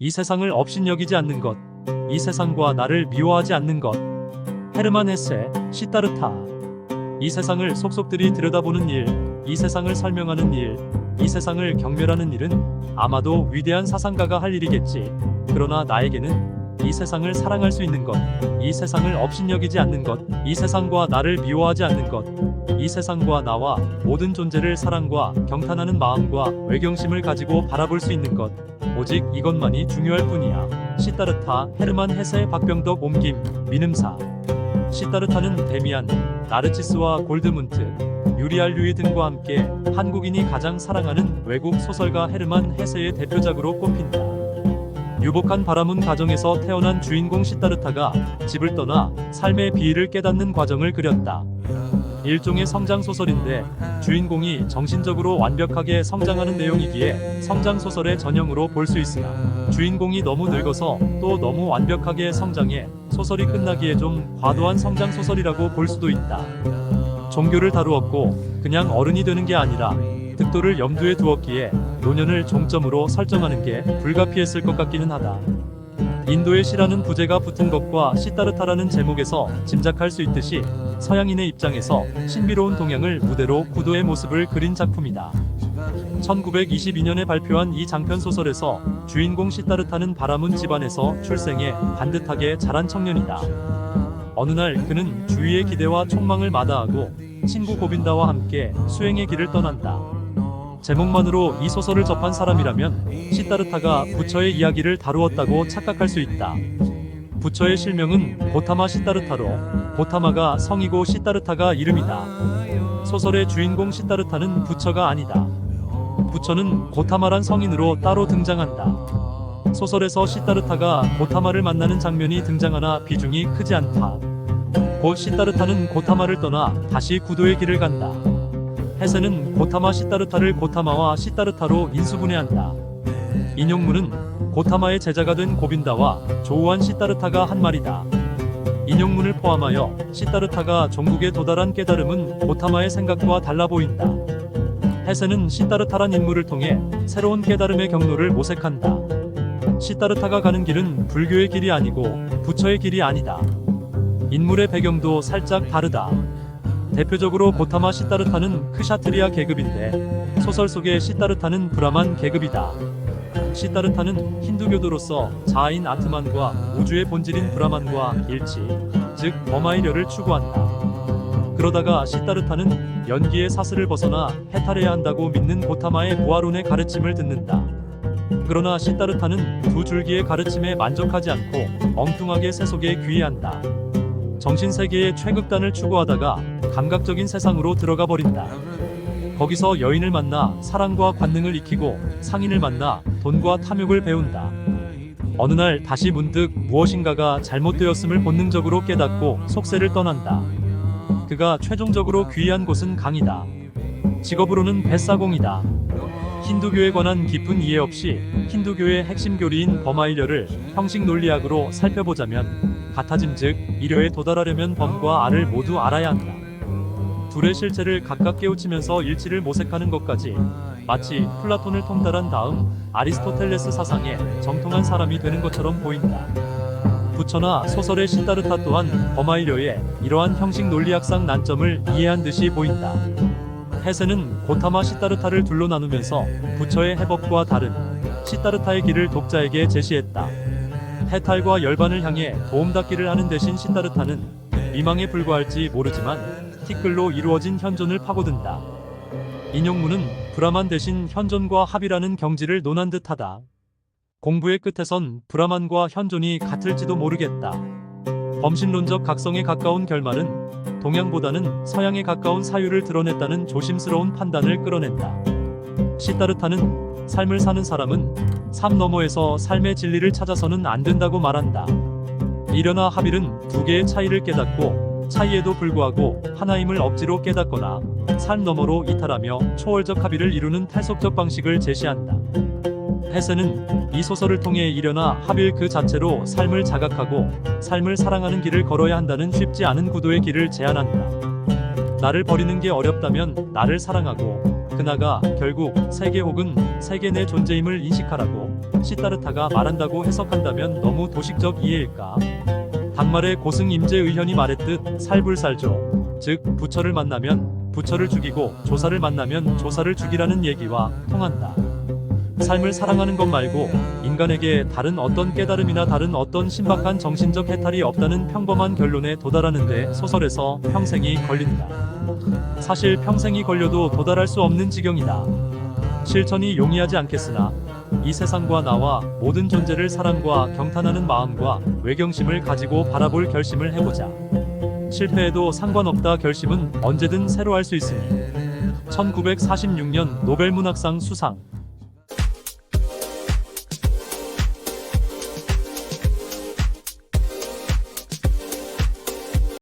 이 세상을 업신여기지 않는 것, 이 세상과 나를 미워하지 않는 것. 헤르만 헤세, 시타르타. 이 세상을 속속들이 들여다보는 일, 이 세상을 설명하는 일, 이 세상을 경멸하는 일은 아마도 위대한 사상가가 할 일이겠지. 그러나 나에게는 이 세상을 사랑할 수 있는 것, 이 세상을 업신여기지 않는 것, 이 세상과 나를 미워하지 않는 것, 이 세상과 나와 모든 존재를 사랑과 경탄하는 마음과 외경심을 가지고 바라볼 수 있는 것, 오직 이것만이 중요할 뿐이야. 시타르타, 헤르만 헤세, 박병덕, 옮김, 민음사. 시타르타는 데미안, 나르치스와 골드문트, 유리알 류이 등과 함께 한국인이 가장 사랑하는 외국 소설가 헤르만 헤세의 대표작으로 꼽힌다. 유복한 바라문 가정에서 태어난 주인공 시타르타가 집을 떠나 삶의 비위를 깨닫는 과정을 그렸다. 일종의 성장 소설인데 주인공이 정신적으로 완벽하게 성장하는 내용이기에 성장 소설의 전형으로 볼 수 있으나 주인공이 너무 늙어서 또 너무 완벽하게 성장해 소설이 끝나기에 좀 과도한 성장 소설이라고 볼 수도 있다. 종교를 다루었고 그냥 어른이 되는 게 아니라 득도를 염두에 두었기에 노년을 종점으로 설정하는 게 불가피했을 것 같기는 하다. 인도의 시라는 부제가 붙은 것과 시타르타라는 제목에서 짐작할 수 있듯이 서양인의 입장에서 신비로운 동양을 무대로 구도의 모습을 그린 작품이다. 1922년에 발표한 이 장편 소설에서 주인공 시타르타는 바라문 집안에서 출생해 반듯하게 자란 청년이다. 어느 날 그는 주위의 기대와 촉망을 마다하고 친구 고빈다와 함께 수행의 길을 떠난다. 제목만으로 이 소설을 접한 사람이라면 시타르타가 부처의 이야기를 다루었다고 착각할 수 있다. 부처의 실명은 고타마 시타르타로 고타마가 성이고 시타르타가 이름이다. 소설의 주인공 시타르타는 부처가 아니다. 부처는 고타마란 성인으로 따로 등장한다. 소설에서 시타르타가 고타마를 만나는 장면이 등장하나 비중이 크지 않다. 곧 시타르타는 고타마를 떠나 다시 구도의 길을 간다. 헤세는 고타마 시타르타를 고타마와 시타르타로 인수분해한다. 인용문은 고타마의 제자가 된 고빈다와 조우한 시타르타가 한 말이다. 인용문을 포함하여 시타르타가 종국에 도달한 깨달음은 고타마의 생각과 달라 보인다. 헤세는 시타르타란 인물을 통해 새로운 깨달음의 경로를 모색한다. 시타르타가 가는 길은 불교의 길이 아니고 부처의 길이 아니다. 인물의 배경도 살짝 다르다. 대표적으로 고타마 시타르타는 크샤트리아 계급인데 소설 속의 시타르타는 브라만 계급이다. 시타르타는 힌두교도로서 자아인 아트만과 우주의 본질인 브라만과 일치, 즉 버마이려를 추구한다. 그러다가 시타르타는 연기의 사슬을 벗어나 해탈해야 한다고 믿는 고타마의 보아론의 가르침을 듣는다. 그러나 시타르타는 두 줄기의 가르침에 만족하지 않고 엉뚱하게 세속에 귀의한다. 정신세계의 최극단을 추구하다가 감각적인 세상으로 들어가 버린다. 거기서 여인을 만나 사랑과 관능을 익히고 상인을 만나 돈과 탐욕을 배운다. 어느 날 다시 문득 무엇인가가 잘못되었음을 본능적으로 깨닫고 속세를 떠난다. 그가 최종적으로 귀의한 곳은 강이다. 직업으로는 뱃사공이다. 힌두교에 관한 깊은 이해 없이 힌두교의 핵심 교리인 버마일려를 형식 논리학으로 살펴보자면 같아짐즉 이려에 도달하려면 범과 알을 모두 알아야 한다. 둘의 실체를 각각 깨우치면서 일치를 모색하는 것까지 마치 플라톤을 통달한 다음 아리스토텔레스 사상에 정통한 사람이 되는 것처럼 보인다. 부처나 소설의 시타르타 또한 버마일려의 이러한 형식 논리학상 난점을 이해한 듯이 보인다. 헤세는 고타마 시타르타를 둘로 나누면서 부처의 해법과 다른 시타르타의 길을 독자에게 제시했다. 해탈과 열반을 향해 도움닫기를 하는 대신 시타르타는 미망에 불과할지 모르지만 티끌로 이루어진 현존을 파고든다. 인용문은 브라만 대신 현존과 합이라는 경지를 논한 듯하다. 공부의 끝에선 브라만과 현존이 같을지도 모르겠다. 범신론적 각성에 가까운 결말은 동양보다는 서양에 가까운 사유를 드러냈다는 조심스러운 판단을 끌어낸다. 시타르타는 삶을 사는 사람은 삶 너머에서 삶의 진리를 찾아서는 안 된다고 말한다. 이려나 하빌은 두 개의 차이를 깨닫고 차이에도 불구하고 하나임을 억지로 깨닫거나 삶 너머로 이탈하며 초월적 합의를 이루는 탈속적 방식을 제시한다. 헤세는 이 소설을 통해 이려나 하빌 그 자체로 삶을 자각하고 삶을 사랑하는 길을 걸어야 한다는 쉽지 않은 구도의 길을 제안한다. 나를 버리는 게 어렵다면 나를 사랑하고 그나가 결국 세계 혹은 세계 내 존재임을 인식하라고 시타르타가 말한다고 해석한다면 너무 도식적 이해일까? 당말의 고승 임재 의현이 말했듯 살불살조, 즉 부처를 만나면 부처를 죽이고 조사를 만나면 조사를 죽이라는 얘기와 통한다. 삶을 사랑하는 것 말고 인간에게 다른 어떤 깨달음이나 다른 어떤 신박한 정신적 해탈이 없다는 평범한 결론에 도달하는데 소설에서 평생이 걸린다. 사실 평생이 걸려도 도달할 수 없는 지경이다. 실천이 용이하지 않겠으나 이 세상과 나와 모든 존재를 사랑과 경탄하는 마음과 외경심을 가지고 바라볼 결심을 해보자. 실패해도 상관없다 결심은 언제든 새로 할 수 있으니. 1946년 노벨문학상 수상